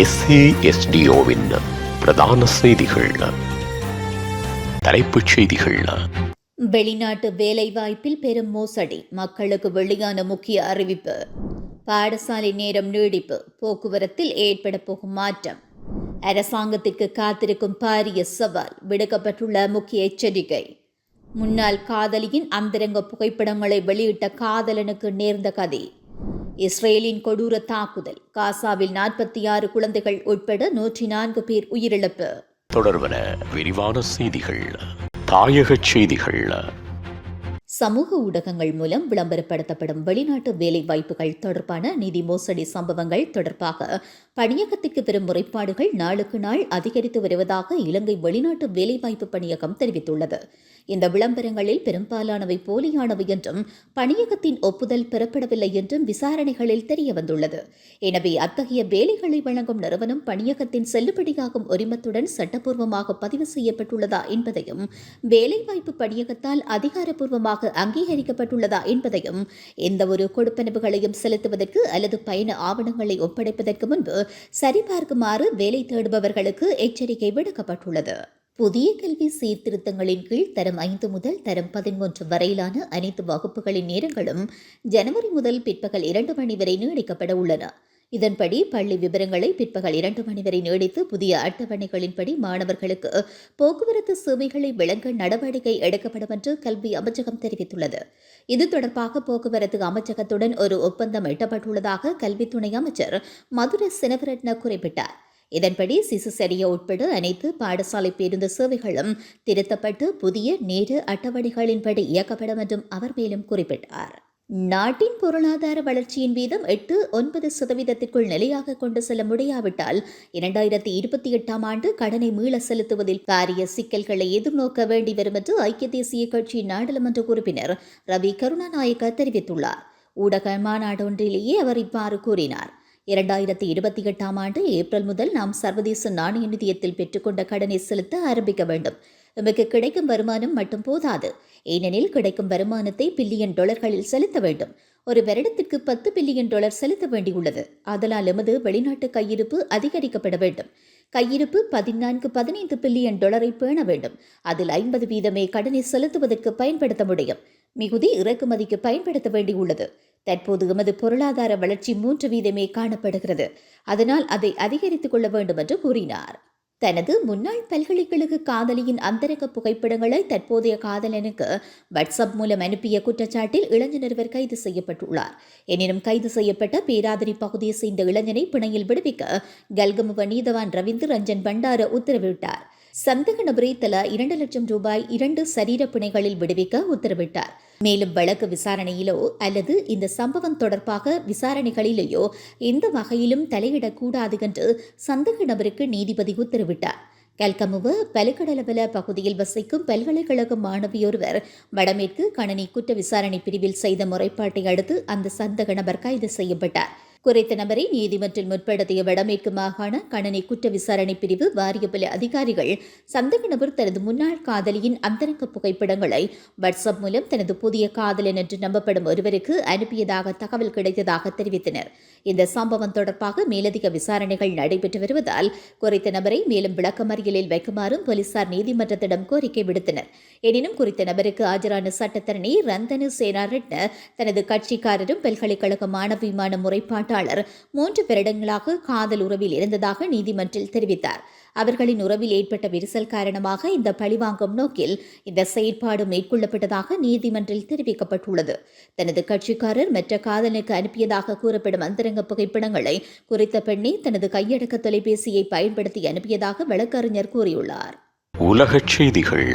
எஸ்ஏஎஸ்டிஓவின் பிரதான செய்திகள். தலைப்புச் செய்திகள். வெளிநாட்டு வேலைவாய்ப்பில் பெரும் மோசடி மக்களுக்கு வெளியான முக்கிய அறிவிப்பு. பாடசாலை நேரம் நீடிப்பு போக்குவரத்தில் ஏற்பட போகும் மாற்றம். அரசாங்கத்திற்கு காத்திருக்கும் பாரிய சவால் விடுக்கப்பட்டுள்ள முக்கிய எச்சரிக்கை. முன்னாள் காதலியின் அந்தரங்க புகைப்படங்களை வெளியிட்ட காதலனுக்கு நேர்ந்த கதை. இஸ்ரேலின் கொடூர தாக்குதல். காசாவில் நாற்பத்தி ஆறு குழந்தைகள் உட்பட நூற்றி நான்கு பேர் உயிரிழப்பு. தொடர்பன விரிவான செய்திகள் தாயகச் செய்திகள். சமூக ஊடகங்கள் மூலம் விளம்பரப்படுத்தப்படும் வெளிநாட்டு வேலை வாய்ப்புகள் தொடர்பான நிதி மோசடி சம்பவங்கள் தொடர்பாக பணியகத்திற்கு பெறும் முறைப்பாடுகள் நாளுக்கு நாள் அதிகரித்து வருவதாக இலங்கை வெளிநாட்டு வேலைவாய்ப்பு பணியகம் தெரிவித்துள்ளது. இந்த விளம்பரங்களில் பெரும்பாலானவை போலியானவை என்றும் பணியகத்தின் ஒப்புதல் பெறப்படவில்லை என்றும் விசாரணைகளில் தெரியவந்துள்ளது. எனவே அத்தகைய வேலைகளை வழங்கும் நிறுவனம் பணியகத்தின் செல்லுபடியாகும் உரிமத்துடன் சட்டப்பூர்வமாக பதிவு செய்யப்பட்டுள்ளதா என்பதையும் வேலைவாய்ப்பு பணியகத்தால் அதிகாரப்பூர்வமாக அங்கீகரிக்கப்பட்டுள்ளதா என்பதையும் எந்தவொரு கொடுப்பனவுகளையும் செலுத்துவதற்கு அல்லது பயண ஆவணங்களை ஒப்படைப்பதற்கு முன்பு சரிபார்க்குமாறு வேலை தேடுபவர்களுக்கு எச்சரிக்கை விடுக்கப்பட்டுள்ளது. புதிய கல்வி சீர்திருத்தங்களின் கீழ் தரம் ஐந்து முதல் தரம் பதிமூன்று வரையிலான அனைத்து வகுப்புகளின் நேரங்களும் ஜனவரி முதல் பிற்பகல் இரண்டு மணி வரை நீடிக்கப்பட உள்ளன. இதன்படி பள்ளி விவரங்களை பிற்பகல் இரண்டு மணி வரை நீடித்து புதிய அட்டவணைகளின்படி மாணவர்களுக்கு போக்குவரத்து சேவைகளை விளங்க நடவடிக்கை எடுக்கப்படும் என்று கல்வி அமைச்சகம் தெரிவித்துள்ளது. இது தொடர்பாக போக்குவரத்து அமைச்சகத்துடன் ஒரு ஒப்பந்தம் எட்டப்பட்டுள்ளதாக கல்வித்துணை அமைச்சர் மதுரை சினவரட்ன குறிப்பிட்டார். இதன்படி சிசு சரியா உட்பட அனைத்து பாடசாலை பேருந்து சேவைகளும் திருத்தப்பட்டு புதிய நேரு அட்டவணைகளின்படி இயக்கப்படும் என்றும் அவர் மேலும் குறிப்பிட்டார். நாட்டின் பொருளாதார வளர்ச்சியின் வீதம் எட்டு ஒன்பது சதவீதத்திற்குள் நிலையாக கொண்டு செல்ல முடியாவிட்டால் இரண்டாயிரத்தி இருபத்தி எட்டாம் ஆண்டு கடனை மீள செலுத்துவதில் பாரிய சிக்கல்களை எதிர்நோக்க வேண்டி வரும் என்று ஐக்கிய தேசிய கட்சியின் நாடாளுமன்ற உறுப்பினர் ரவி கருணாநாயக்க தெரிவித்துள்ளார். ஊடக மாநாடு ஒன்றிலேயே அவர் இவ்வாறு கூறினார். இரண்டாயிரத்தி இருபத்தி எட்டாம் ஆண்டு ஏப்ரல் முதல் நாம் சர்வதேச நாணய நிதியத்தில் பெற்றுக்கொண்ட கடனை செலுத்த ஆரம்பிக்க வேண்டும். எமக்கு கிடைக்கும் வருமானம் மட்டும் போதாது. ஏனெனில் கிடைக்கும் வருமானத்தை பில்லியன் டாலர்களில் செலுத்த வேண்டும். ஒரு வருடத்திற்கு பத்து பில்லியன் டாலர் செலுத்த வேண்டியுள்ளது. அதனால் எமது வெளிநாட்டு கையிருப்பு அதிகரிக்கப்பட வேண்டும். கையிருப்பு பதினான்கு பதினைந்து பில்லியன் டாலரை பேண வேண்டும். அதில் ஐம்பது வீதமே கடனை செலுத்துவதற்கு பயன்படுத்த முடியும். மிகுதி இறக்குமதிக்கு பயன்படுத்த வேண்டியுள்ளது. தற்போது எமது பொருளாதார வளர்ச்சி மூன்று வீதமே காணப்படுகிறது. அதனால் அதை அதிகரித்துக் கொள்ள வேண்டும் என்று கூறினார். தனது முன்னாள் பல்கலைக்கழக காதலியின் அந்தரங்க புகைப்படங்களை தற்போதைய காதலனுக்கு வாட்ஸ்அப் மூலம் அனுப்பிய குற்றச்சாட்டில் இளைஞர் ஒருவர் கைது செய்யப்பட்டுள்ளார். எனினும் கைது செய்யப்பட்ட பேராதரி பகுதியை சேர்ந்த இளைஞனை பிணையில் விடுவிக்க கல்கமுவ நீதவான் ரவீந்திர ரஞ்சன் பண்டார உத்தரவிட்டார். சந்தக நபரை தலா இரண்டு லட்சம் ரூபாய் இரண்டு சரீர பிணைகளில் விடுவிக்க உத்தரவிட்டார். மேலும் வழக்கு விசாரணையிலோ அல்லது இந்த சம்பவம் தொடர்பாக விசாரணைகளிலேயோ எந்த வகையிலும் தலையிடக்கூடாது என்று சந்தக நபருக்கு நீதிபதி உத்தரவிட்டார். கல்கமுவ பலுக்கடலவல பகுதியில் வசிக்கும் பல்கலைக்கழக மாணவியொருவர் வடமேற்கு கணனி குற்ற விசாரணை பிரிவில் செய்த முறைப்பாட்டை அடுத்து அந்த சந்தக நபர் கைது செய்யப்பட்டார். குறித்த நபரை நீதிமன்றில் முற்படுத்திய வடமேற்கு மாகாண கணனி குற்ற விசாரணை பிரிவு வாரியபல அதிகாரிகள் சந்தேக நபர் தனது முன்னாள் காதலியின் அந்தரங்க புகைப்படங்களை வாட்ஸ்அப் மூலம் தனது புதிய காதலன் என்று நம்பப்படும் ஒருவருக்கு அனுப்பியதாக தகவல் கிடைத்ததாக தெரிவித்தனர். இந்த சம்பவம் தொடர்பாக மேலதிக விசாரணைகள் நடைபெற்று வருவதால் குறித்த நபரை மேலும் விளக்கமறியலில் வைக்குமாறும் போலீசார் நீதிமன்றத்திடம் கோரிக்கை விடுத்தனர். எனினும் குறித்த நபருக்கு ஆஜரான சட்டத்தரணி ரந்தனு சேனாரெட்ன தனது கட்சிக்காரரும் பல்கலைக்கழக மாணவிமான முறைப்பாட்டாளர் மூன்று வருடங்களாக காதல் உறவில் இருந்ததாக நீதிமன்றில் தெரிவித்தார். அவர்களின் உறவில் ஏற்பட்ட விரிசல் காரணமாக இந்த பழிவாங்கும் நோக்கில் இந்த செயற்பாடு மேற்கொள்ளப்பட்டதாக நீதிமன்றில் தெரிவிக்கப்பட்டுள்ளது. தனது கட்சிக்காரர் மற்ற காதலுக்கு அனுப்பியதாக கூறப்படும் அந்தரங்க புகைப்படங்களை குறித்த பெண்ணை தனது கையடக்க தொலைபேசியை பயன்படுத்தி அனுப்பியதாக வழக்கறிஞர் கூறியுள்ளார். உலகச் செய்திகள்.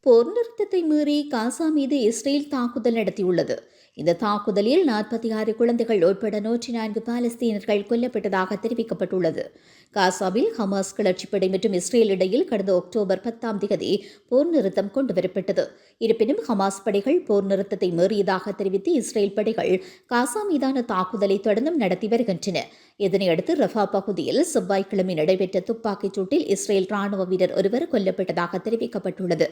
போர் நிறுத்தத்தை மீறி காசா மீது இஸ்ரேல் தாக்குதல் நடத்தியுள்ளது. இந்த தாக்குதலில் நாற்பத்தி ஆறு குழந்தைகள் உட்பட நூற்றி நான்கு பாலஸ்தீனர்கள் கொல்லப்பட்டதாக தெரிவிக்கப்பட்டுள்ளது. காசாவில் ஹமாஸ் கிளர்ச்சிப்படை மற்றும் இஸ்ரேல் இடையில் கடந்த அக்டோபர் பத்தாம் தேதி போர் நிறுத்தம் கொண்டுவரப்பட்டது. இருப்பினும் ஹமாஸ் படைகள் போர் நிறுத்தத்தை மீறியதாக தெரிவித்து இஸ்ரேல் படைகள் காசா மீதான தாக்குதலை தொடர்ந்தும் நடத்தி வருகின்றன. இதனையடுத்து ரஃபா பகுதியில் செவ்வாய்க்கிழமை நடைபெற்ற துப்பாக்கிச் சூட்டில் இஸ்ரேல் ராணுவ வீரர் ஒருவர் கொல்லப்பட்டதாக தெரிவிக்கப்பட்டுள்ளது.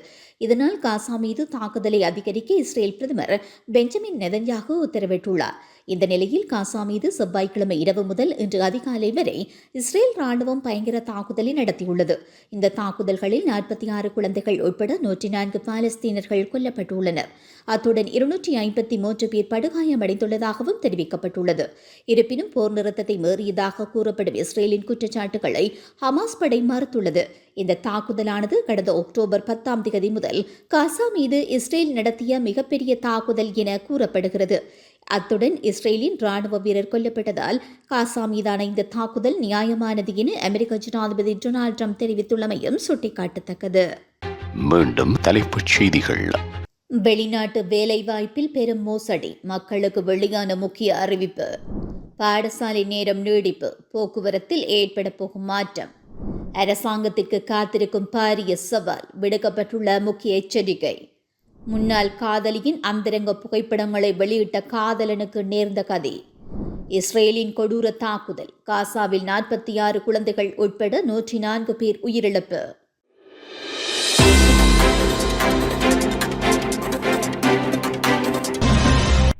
இதனால் காசா மீது தாக்குதலை அதிகரிக்க இஸ்ரேல் பிரதமர் பெஞ்சமின் நெதன்யாகு உத்தரவிட்டுள்ளார்? இந்த நிலையில் காசா மீது செவ்வாய்க்கிழமை இரவு முதல் இன்று அதிகாலை வரை இஸ்ரேல் ராணுவம் பயங்கர தாக்குதலை நடத்தியுள்ளது. இந்த தாக்குதல்களில் நாற்பத்தி ஆறு குழந்தைகள் உட்பட நூற்றி நான்கு பாலஸ்தீனர்கள் கொல்லப்பட்டுள்ளனர். அத்துடன் இருநூற்றி ஐம்பத்தி மூன்று பேர் படுகாயமடைந்துள்ளதாகவும் தெரிவிக்கப்பட்டுள்ளது. இருப்பினும் போர் நிறுத்தத்தை மீறியதாக கூறப்படும் இஸ்ரேலின் குற்றச்சாட்டுகளை ஹமாஸ் படை மறுத்துள்ளது. இந்த தாக்குதலானது கடந்த அக்டோபர் பத்தாம் தேதி முதல் காசா மீது இஸ்ரேல் நடத்திய மிகப்பெரிய தாக்குதல் என கூறப்படுகிறது. அத்துடன் இஸ்ரேலின் ராணுவ வீரர் கொல்லப்பட்டதால் காசா மீதான இந்த தாக்குதல் நியாயமானது என அமெரிக்க ஜனாதிபதி டொனால்ட் ட்ரம்ப் தெரிவித்துள்ளமையும் சுட்டிக்காட்டத்தக்கது. மீண்டும் தலைப்புச் செய்திகள். வெளிநாட்டு வேலைவாய்ப்பில் பெரும் மோசடி மக்களுக்கு வெளியான முக்கிய அறிவிப்பு. பாடசாலை நேரம் நீடிப்பு போக்குவரத்தில் ஏற்பட போகும் மாற்றம். அரசாங்கத்திற்கு காத்திருக்கும் பாரிய சவால் விடுக்கப்பட்டுள்ள முக்கிய எச்சரிக்கை. முன்னாள் காதலியின் அந்தரங்க புகைப்படங்களை வெளியிட்ட காதலனுக்கு நேர்ந்த கதை. இஸ்ரேலின் கொடூர தாக்குதல் காசாவில் நாற்பத்தி ஆறு குழந்தைகள் உட்பட நூற்றி நான்கு பேர் உயிரிழப்பு.